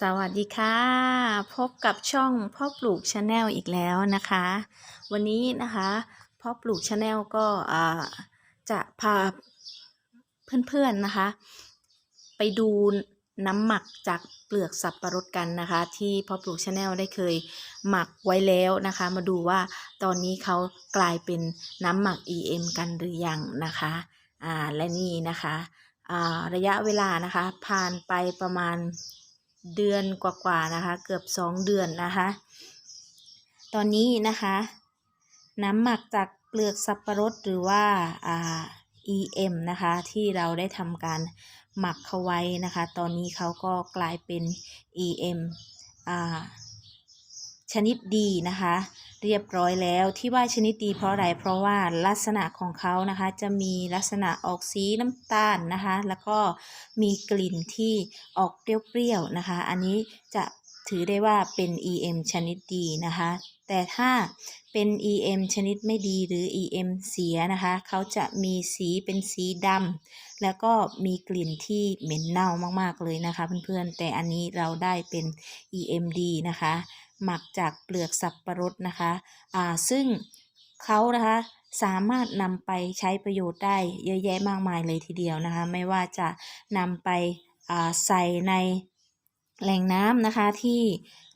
สวัสดีค่ะ พบกับช่องพ่อปลูกชาแนลอีกแล้วนะคะ วันนี้นะคะพ่อปลูกชาแนลก็จะพาเพื่อนๆนะคะ ไปดูน้ำหมักจากเปลือกสับปะรดกันนะคะ ที่พ่อปลูกชาแนลได้เคยหมักไว้แล้วนะคะ มาดูว่าตอนนี้เขากลายเป็นน้ำหมัก EM กันหรือยังนะคะอ่าและนี่นะคะอ่าระยะเวลานะคะ ผ่านไปประมาณ เดือนกว่าๆนะคะ เกือบสองเดือนนะคะ ตอนนี้นะคะ น้ำหมักจากเปลือกสับปะรดหรือว่าอ่า EM นะคะ ที่เราได้ทำการหมักเขาไว้นะคะ ตอนนี้เขาก็กลายเป็น EM อ่า ชนิดดีนะคะ เรียบร้อยแล้วที่ว่าชนิดดีเพราะอะไรเพราะว่าลักษณะของเขานะคะจะมีลักษณะออกสีน้ำตาลนะคะ แล้วก็มีกลิ่นที่ออกเปรี้ยวๆนะคะ อันนี้จะถือได้ว่าเป็น EM ชนิดดีนะคะ แต่ถ้าเป็น EM ชนิดไม่ดีหรือ EM เสียนะคะ เขาจะมีสีเป็นสีดำแล้วก็มีกลิ่นที่เหม็นเน่ามากๆเลยนะคะเพื่อนๆ แต่อันนี้เราได้เป็น EM ดีนะคะหมักจากเปลือกสับประรดนะคะอ่าซึ่งเขานะคะสามารถนำไปใช้ประโยชน์ได้เยอะแยะมากมายเลยทีเดียวนะคะ ไม่ว่าจะนำไปอ่าใส่ในแหล่งน้ำนะคะที่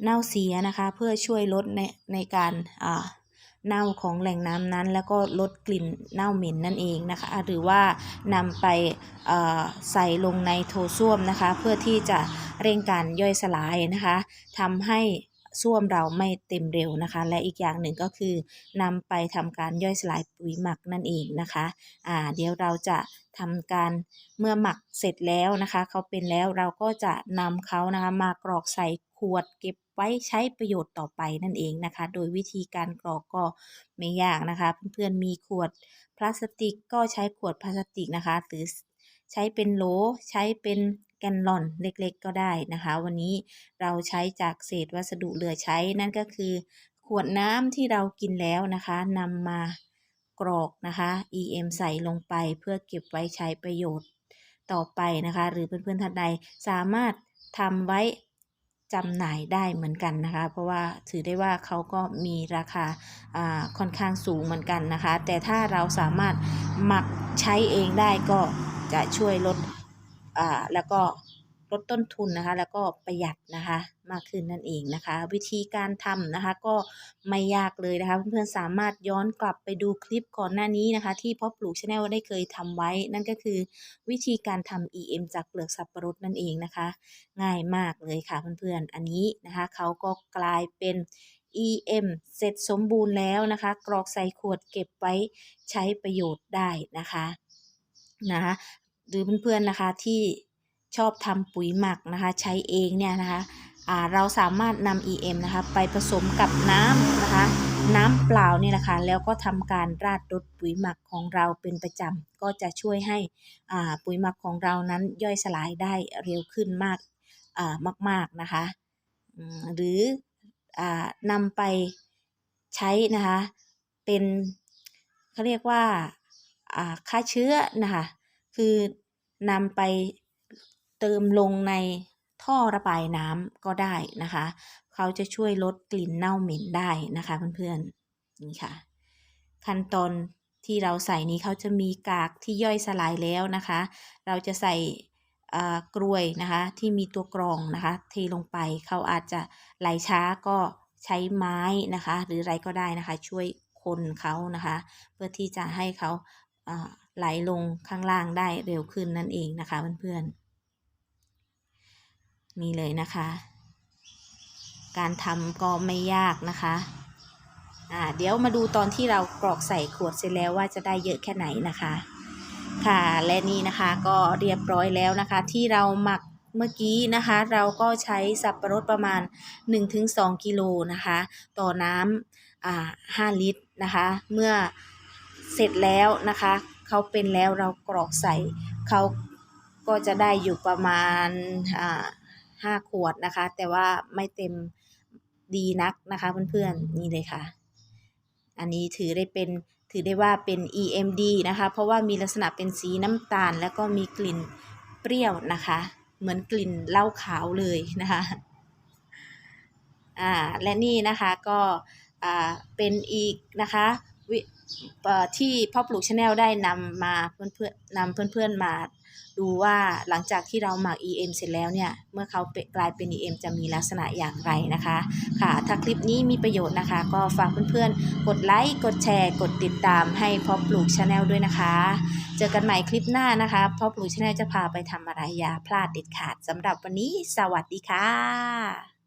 เน่าเสียนะคะ เพื่อช่วยลดในในการอ่าเน่าของแหล่งน้ำนั้น แล้วก็ลดกลิ่นเน่าเหม็นนั่นเองนะคะ หรือว่านำไปอ่อใส่ลงในโถส้วมนะคะ เพื่อที่จะเร่งการย่อยสลายนะคะทำให้ ส้วมเราไม่เต็มเร็วนะคะ และอีกอย่างหนึ่งก็คือนำไปทำการย่อยสลายปุ๋ยหมักนั่นเองนะคะอ่าเดี๋ยวเราจะทำการเมื่อหมักเสร็จแล้วนะคะเขาเป็นแล้วเราก็จะนำเขานะคะมากรอกใส่ขวดเก็บไว้ใช้ประโยชน์ต่อไปนั่นเองนะคะ โดยวิธีการกรอกก็ไม่ยากนะคะ เพื่อนๆมีขวดพลาสติกก็ใช้ขวดพลาสติกนะคะ หรือใช้เป็นโหลใช้เป็น แกนลอนเล็กๆก็ได้นะคะ วันนี้เราใช้จากเศษวัสดุเหลือใช้นั่นก็คือ ขวดน้ำที่เรากินแล้วนะคะนำมากรอกนะคะ EM ใส่ลงไปเพื่อเก็บไว้ใช้ประโยชน์ต่อไปนะคะ หรือเพื่อนๆท่านใดสามารถทำไว้จำหน่ายได้เหมือนกันนะคะ เพราะว่าถือได้ว่าเขาก็มีราคาอ่าค่อนข้างสูงเหมือนกันนะคะ แต่ถ้าเราสามารถหมักใช้เองได้ก็จะช่วยลด อ่าแล้วก็ลดต้นทุนนะคะ แล้วก็ประหยัดนะคะมากขึ้นนั่นเองนะคะ วิธีการทำนะคะ ก็ไม่ยากเลยนะคะ เพื่อนๆสามารถย้อนกลับไปดูคลิปก่อนหน้านี้นะคะ ที่พ่อปลูกชาแนลได้เคยทำไว้ นั่นก็คือวิธีการทำ EM จากเปลือกสับปะรดนั่นเองนะคะ ง่ายมากเลยค่ะเพื่อนๆอันนี้นะคะเขาก็กลายเป็น EM เสร็จสมบูรณ์แล้วนะคะ กรอกใส่ขวดเก็บไว้ใช้ประโยชน์ได้นะคะนะคะ หรือเพื่อนๆนะคะที่ชอบทำปุ๋ยหมักนะคะใช้เองเนี่ยนะคะอ่าเราสามารถนำ EM นะคะไปผสมกับน้ำนะคะน้ำเปล่าเนี่ยนะคะแล้วก็ทำการราดรดปุ๋ยหมักของเราเป็นประจำก็จะช่วยให้อ่าปุ๋ยหมักของเรานั้นย่อยสลายได้เร็วขึ้นมากอ่ามากๆนะคะหรืออ่านำไปใช้นะคะเป็นเขาเรียกว่าอ่าฆ่าเชื้อนะคะ คือนำไปเติมลงในท่อระบายน้ำก็ได้นะคะ เขาจะช่วยลดกลิ่นเน่าเหม็นได้นะคะเพื่อนๆนี่ค่ะ ขั้นตอนที่เราใส่นี้เขาจะมีกากที่ย่อยสลายแล้วนะคะ เราจะใส่กรวยนะคะที่มีตัวกรองนะคะเทลงไปเขาอาจจะไหลช้าก็ใช้ไม้นะคะ หรืออะไรก็ได้นะคะ ช่วยคนเขานะคะ เพื่อที่จะให้เขา ไหลลงข้างล่างได้เร็วขึ้นนั่นเองนะคะเพื่อนๆนี่เลยนะคะ การทำก็ไม่ยากนะคะอ่าเดี๋ยวมาดูตอนที่เรากรอกใส่ขวดเสร็จแล้วว่าจะได้เยอะแค่ไหนนะคะ ค่ะและนี่นะคะก็เรียบร้อยแล้วนะคะ ที่เราหมักเมื่อกี้นะคะ เราก็ใช้สับปะรดประมาณ 1-2 กิโลนะคะ ต่อน้ำอ่า5ลิตรนะคะ เมื่อเสร็จแล้วนะคะ เขาเป็นแล้วเรากรอกใส่เขาก็จะได้อยู่ประมาณอ่าห้าขวดนะคะ แต่ว่าไม่เต็มดีนักนะคะเพื่อนๆนี่เลยค่ะ อันนี้ถือได้เป็นถือได้ว่าเป็น EMD นะคะ เพราะว่ามีลักษณะเป็นสีน้ำตาล แล้วก็มีกลิ่นเปรี้ยวนะคะ เหมือนกลิ่นเหล้าขาวเลยนะคะอ่าและนี่นะคะก็อ่าเป็นอีกนะคะ วิเอ่อที่พ่อปลูกชาแนลได้นำมาเพื่อนๆนำเพื่อนๆมาดูว่าหลังจากที่เราหมัก EM เสร็จแล้วเนี่ย เมื่อเขาเป็นกลายเป็น EM จะมีลักษณะอย่างไรนะคะ ค่ะ ถ้าคลิปนี้มีประโยชน์นะคะ ก็ฝากเพื่อนๆ กดไลค์ กดแชร์ กดติดตามให้พ่อปลูกชาแนลด้วยนะคะ เจอกันใหม่คลิปหน้านะคะพ่อปลูกชาแนลจะพาไปทำอะไรอย่าพลาดเด็ดขาดสำหรับวันนี้ สวัสดีค่ะ